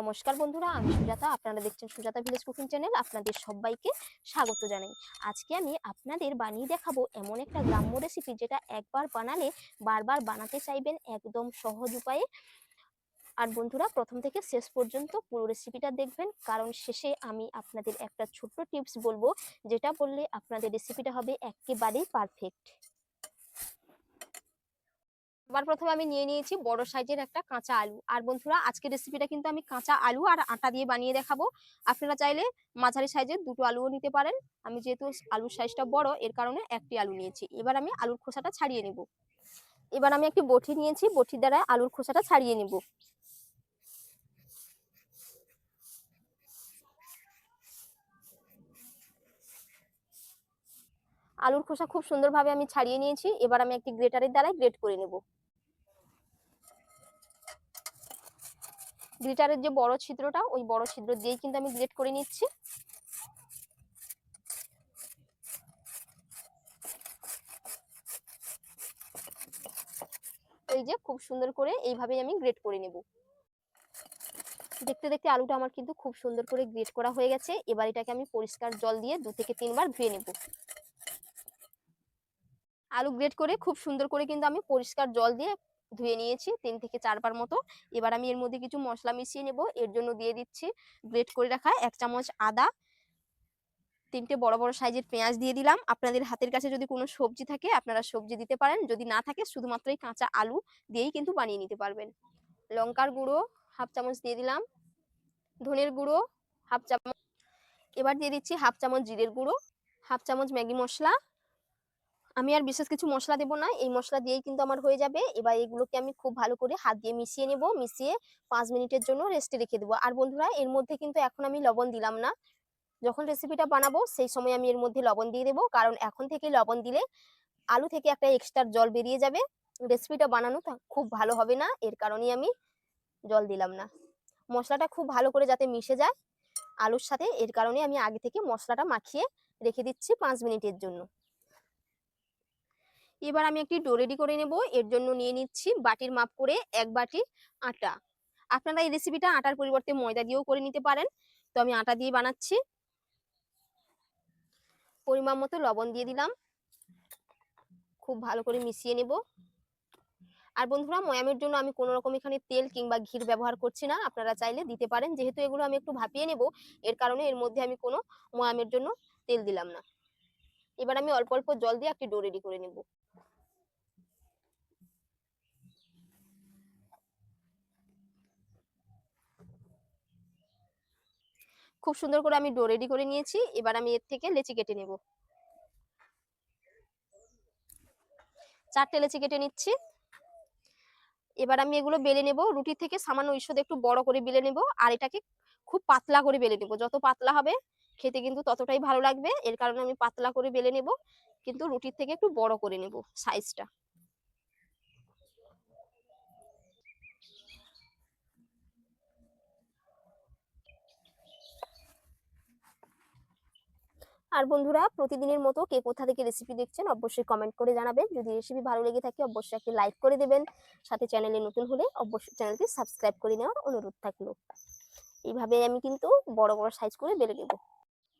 নমস্কার বন্ধুরা, আমি সুজাতা। আপনারা দেখছেন সুজাতা ভিলেজ কুকিং চ্যানেল আপনাদের সবাইকে স্বাগত জানাই। আজকে আমি আপনাদের বানিয়ে দেখাবো এমন একটা গ্রাম্য রেসিপি যেটা একবার বানালে বারবার বানাতে চাইবেন একদম সহজ উপায়ে। আর বন্ধুরা, প্রথম থেকে শেষ পর্যন্ত পুরো রেসিপিটা দেখবেন। কারণ শেষে আমি আপনাদের একটা ছোট্ট টিপস বলব, যেটা বললে আপনাদের রেসিপিটা হবে একেবারেই পারফেক্ট সবার প্রথমে আমি নিয়ে নিয়েছি বড় সাইজের একটা কাঁচা আলু। আর বন্ধুরা, আজকের রেসিপিটা কিন্তু আমি কাঁচা আলু আর আটা দিয়ে বানিয়ে দেখাবো। আপনারা চাইলে মাঝারি সাইজের দুটো আলুও নিতে পারেন। আমি যেহেতু আলুর সাইজটা বড়, এর কারণে একটি আলু নিয়েছি। এবার আমি আলুর খোসাটা ছাড়িয়ে নেব। এবার আমি একটি বটি নিয়েছি, বটির দ্বারা আলুর খোসাটা ছাড়িয়ে নেব। আলুর খোসা খুব সুন্দরভাবে আমি ছাড়িয়ে নিয়েছি। এবার আমি একটি গ্রেটারের দ্বারাই গ্রেট করে নেব। গ্রেটারের যে বড় ছিদ্রটা, ওই বড় ছিদ্র দিয়েই কিন্তু আমি গ্রেট করে নিচ্ছি। এই যে খুব সুন্দর করে এইভাবেই আমি গ্রেট করে নেব। দেখতে দেখতে আলুটা আমার কিন্তু খুব সুন্দর করে গ্রেট করা হয়ে গেছে। এবার এটাকে আমি পরিষ্কার জল দিয়ে দু থেকে তিনবার ধুয়ে নেব। আলু গ্রেট করে খুব সুন্দর করে কিন্তু আমি পরিষ্কার জল দিয়ে ধুয়ে নিয়েছি তিন থেকে চারবার মতো। এবার আমি এর মধ্যে কিছু মশলা মিশিয়ে নেব। এর জন্য দিয়ে দিচ্ছি গ্রেট করে রাখা এক চামচ আদা। তিনটে বড় বড় সাইজের পেঁয়াজ দিয়ে দিলাম। আপনাদের হাতের কাছে যদি কোনো সবজি থাকে, আপনারা সবজি দিতে পারেন। যদি না থাকে, শুধুমাত্র এই কাঁচা আলু দিয়েই কিন্তু বানিয়ে নিতে পারবেন। লঙ্কার গুঁড়ো হাফ চামচ দিয়ে দিলাম। ধনের গুঁড়ো হাফ চামচ। এবার দিয়ে দিচ্ছি হাফ চামচ জিরের গুঁড়ো, হাফ চামচ ম্যাগি মশলা। আমি আর বিশেষ কিছু মশলা দেবো না। এই মশলা দিয়েই কিন্তু আমার হয়ে যাবে। এবার এগুলোকে আমি খুব ভালো করে হাত দিয়ে মিশিয়ে নেব। মিশিয়ে পাঁচ মিনিটের জন্য রেস্টে রেখে দেবো। আর বন্ধুরা, এর মধ্যে কিন্তু এখন আমি লবণ দিলাম না। যখন রেসিপিটা বানাবো, সেই সময় আমি এর মধ্যে লবণ দিয়ে দেবো। কারণ এখন থেকে লবণ দিলে আলু থেকে একটা এক্সট্রা জল বেরিয়ে যাবে। রেসিপিটা বানানো খুব ভালো হবে না। এর কারণেই আমি জল দিলাম না। মশলাটা খুব ভালো করে যাতে মিশে যায় আলুর সাথে, এর কারণে আমি আগে থেকে মশলাটা মাখিয়ে রেখে দিচ্ছি পাঁচ মিনিটের জন্য। এবার আমি একটি ডো রেডি করে নেব। এর জন্য নিয়ে নিচ্ছি বাটির মাপ করে এক বাটি আটা। আপনারা এই রেসিপিটা আটার পরিবর্তে ময়দা দিয়েও করে নিতে পারেন। তো আমি আটা দিয়ে বানাচ্ছি। পরিমাণ মতো লবণ দিয়ে দিলাম। খুব ভালো করে মিশিয়ে নেব। আর বন্ধুরা, ময়ামের জন্য আমি কোনো রকম এখানে তেল কিংবা ঘির ব্যবহার করছি না। আপনারা চাইলে দিতে পারেন। যেহেতু এগুলো আমি একটু ভাপিয়ে নেব, এর কারণে এর মধ্যে আমি কোনো ময়ামের জন্য তেল দিলাম না। এবার আমি অল্প অল্প জল দিয়ে একটি ডো রেডি করে নেব। খুব সুন্দর করে আমি ডো রেডি করে নিয়েছি। এবার আমি এর থেকে লেচি কেটে নেব। চারটে লেচি কেটে নিচ্ছি। এবার আমি এগুলো বেলে নেব। রুটি থেকে সামান্য ঈষদ একটু বড় করে বেলে নেব। আর এটাকে খুব পাতলা করে বেলে নেব। যত পাতলা হবে, খেতে কিন্তু ততটাই ভালো লাগবে। এর কারণে আমি পাতলা করে বেলে নেব। কিন্তু রুটির থেকে একটু বড় করে নেব সাইজটা। আর বন্ধুরা, প্রতিদিনের মতো কে কোথা থেকে রেসিপি দেখছেন অবশ্যই কমেন্ট করে জানাবেন। যদি রেসিপি ভালো লেগে থাকে, অবশ্যই একটি লাইক করে দেবেন। সাথে চ্যানেলে নতুন হলে অবশ্যই চ্যানেলটি সাবস্ক্রাইব করে নেওয়ার অনুরোধ থাকল। এইভাবে আমি কিন্তু বড় বড় সাইজ করে বেলে নেব।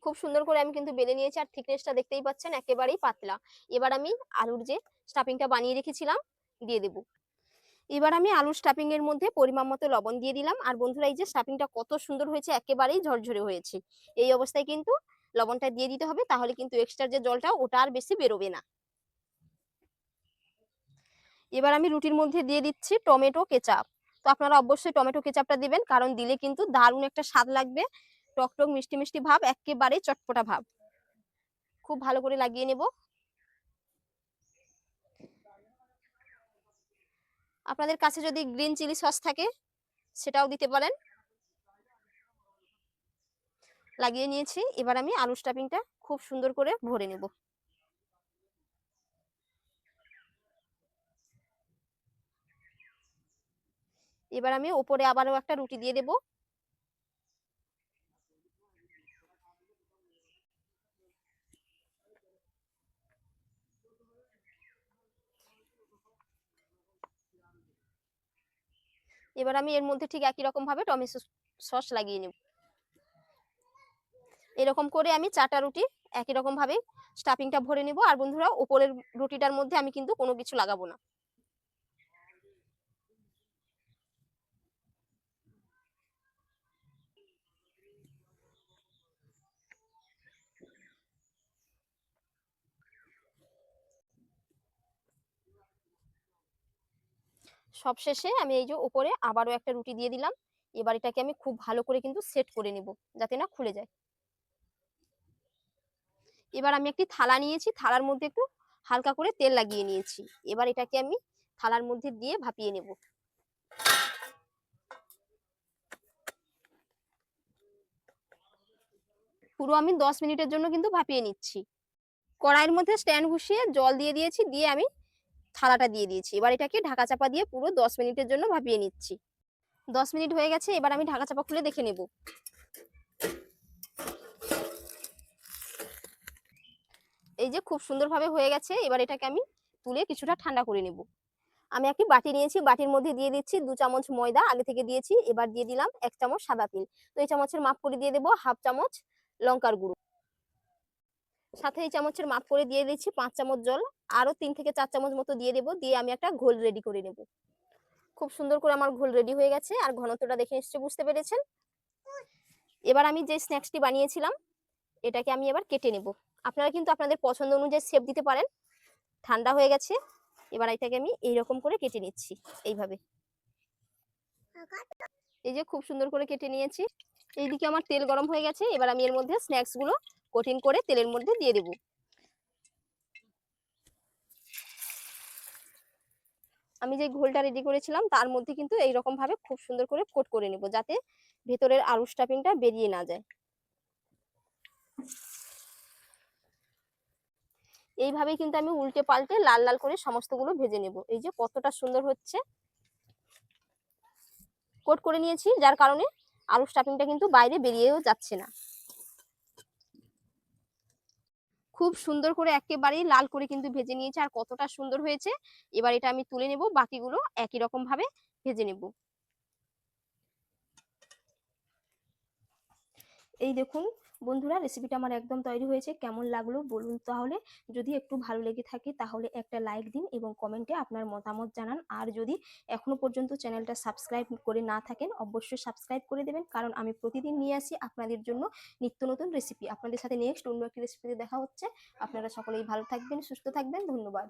খুব সুন্দর করে আমি কিন্তু বেলে নিয়েছি আর থিকনেসটা দেখতেই পাচ্ছেন, একেবারেই পাতলা। এবার আমি আলুর যে স্টাফিংটা বানিয়ে রেখেছিলাম, দিয়ে দেব। এবার আমি আলুর স্টাফিং এর মধ্যে পরিমাণ মতো লবণ দিয়ে দিলাম। আর বন্ধুরা, এই যে স্টাফিংটা কত সুন্দর হয়েছে, একেবারেই ঝরঝরে হয়েছে। এই অবস্থায় কিন্তু লবণটা দিয়ে দিতে হবে, তাহলে কিন্তু এক্সট্রা যে জলটা, ওটা আর বেশি বেরোবে না। এবার আমি রুটির মধ্যে দিয়ে দিচ্ছি টমেটো কেচাপ। তো আপনারা অবশ্যই টমেটো কেচাপটা দিবেন, কারণ দিলে কিন্তু দারুণ একটা স্বাদ লাগবে। টক টক মিষ্টি মিষ্টি ভাব একেবারে চটপটা ভাব। খুব ভালো করে লাগিয়ে নেব। আপনাদের কাছে যদি গ্রিন চিলি সস থাকে, সেটাও দিতে পারেন। লাগিয়ে নিয়েছি। এবার আমি আলু স্টাফিংটা খুব সুন্দর করে ভরে নেব। এবার আমি ওপরে আবারও একটা রুটি দিয়ে দেব। এবার আমি এর মধ্যে ঠিক একই রকম ভাবে টমেটো সস লাগিয়ে নেব। এরকম করে আমি চারটা রুটি একই রকম ভাবে স্টাফিংটা ভরে নেব। আর বন্ধুরা উপরের রুটিটার মধ্যে আমি কিন্তু কোনো কিছু লাগাবো না। সবশেষে আমি এই যে উপরে আবারও একটা রুটি দিয়ে দিলাম। এবার এটাকে আমি খুব ভালো করে কিন্তু সেট করে নেব, যাতে না খুলে যায়। এবার আমি একটি থালা নিয়েছি, থালার মধ্যে একটু হালকা করে তেল লাগিয়ে নিয়েছি। এবার এটাকে আমি থালার মধ্যে দিয়ে ভাপিয়ে নেব। পুরো আমি দশ মিনিটের জন্য কিন্তু ভাপিয়ে নিচ্ছি। কড়াইয়ের মধ্যে স্ট্যান্ড বসিয়ে জল দিয়ে দিয়েছি, দিয়ে আমি থালাটা দিয়ে দিয়েছি। এবার এটাকে ঢাকা চাপা দিয়ে পুরো দশ মিনিটের জন্য ভাপিয়ে নিচ্ছি। দশ মিনিট হয়ে গেছে, এবার আমি ঢাকা চাপা খুলে দেখে নেব। এই যে খুব সুন্দরভাবে হয়ে গেছে, এবার এটাকে আমি তুলে কিছুটা ঠান্ডা করে নেব। আমি একটি বাটি নিয়েছি, বাটির মধ্যে দিয়ে দিচ্ছি দু চামচ ময়দা, আগে থেকে দিয়েছি, এবার দিয়ে দিলাম এক চামচ সাদা তিল। তো এই চামচের মাপ করে দিয়ে দেবো হাফ চামচ লঙ্কার গুঁড়ো। সাথে এই চামচের মাপ করে দিয়ে দিচ্ছি পাঁচ চামচ জল আরও তিন থেকে চার চামচ মতো দিয়ে দেবো, দিয়ে আমি একটা ঘোল রেডি করে নেব। খুব সুন্দর করে আমার ঘোল রেডি হয়ে গেছে, আর ঘনত্বটা দেখে নিশ্চয়ই বুঝতে পেরেছেন। এবার আমি যে স্ন্যাক্সটি বানিয়েছিলাম, এটাকে আমি এবার কেটে নেব। আপনারা কিন্তু আপনাদের পছন্দ অনুযায়ী শেপ দিতে পারেন। ঠান্ডা হয়ে গেছে, এবার এটাকে আমি এইরকম করে কেটে নিচ্ছি, এইভাবে। এই যে খুব সুন্দর করে কেটে নিয়েছি। এইদিকে আমার তেল গরম হয়ে গেছে, এবার আমি এর মধ্যে স্ন্যাক্সগুলো কঠিন করে তেলের মধ্যে দিয়ে দেব। আমি যে ঘোলটা রেডি করেছিলাম, তার মধ্যে কিন্তু এইরকম ভাবে খুব সুন্দর করে কোট করে নেব, যাতে ভেতরের আলু স্টাফিংটা বেরিয়ে না যায়। এইভাবে কিন্তু আমি উল্টে পাল্টে লাল লাল করে সমস্তগুলো ভেজে নেব। এই যে কতটা সুন্দর হচ্ছে। কোট করে নিয়েছি, যার কারণে আলু স্টাফিংটা কিন্তু বাইরে বেরিয়েও যাচ্ছে না। খুব সুন্দর করে একেবারেই লাল করে কিন্তু ভেজে নিয়েছে, আর কতটা সুন্দর হয়েছে। এবার এটা আমি তুলে নেব, বাকিগুলো একই রকম ভাবে ভেজে নেব। এই দেখুন, বন্ধুরা রেসিপিটা আমার একদম তৈরি হয়েছে। কেমন লাগল বলুন তাহলে। যদি একটু ভালো লেগে থাকে তাহলে একটা লাইক দিন এবং কমেন্টে আপনার মতামত জানান। আর যদি এখনও পর্যন্ত চ্যানেলটা সাবস্ক্রাইব করে না থাকেন, অবশ্যই সাবস্ক্রাইব করে দেবেন। কারণ আমি প্রতিদিন নিয়ে আসি আপনাদের জন্য নিত্য নতুন রেসিপি আপনাদের সাথে নেক্সট অন্য একটি রেসিপিতে দেখা হচ্ছে। আপনারা সকলেই ভালো থাকবেন, সুস্থ থাকবেন। ধন্যবাদ।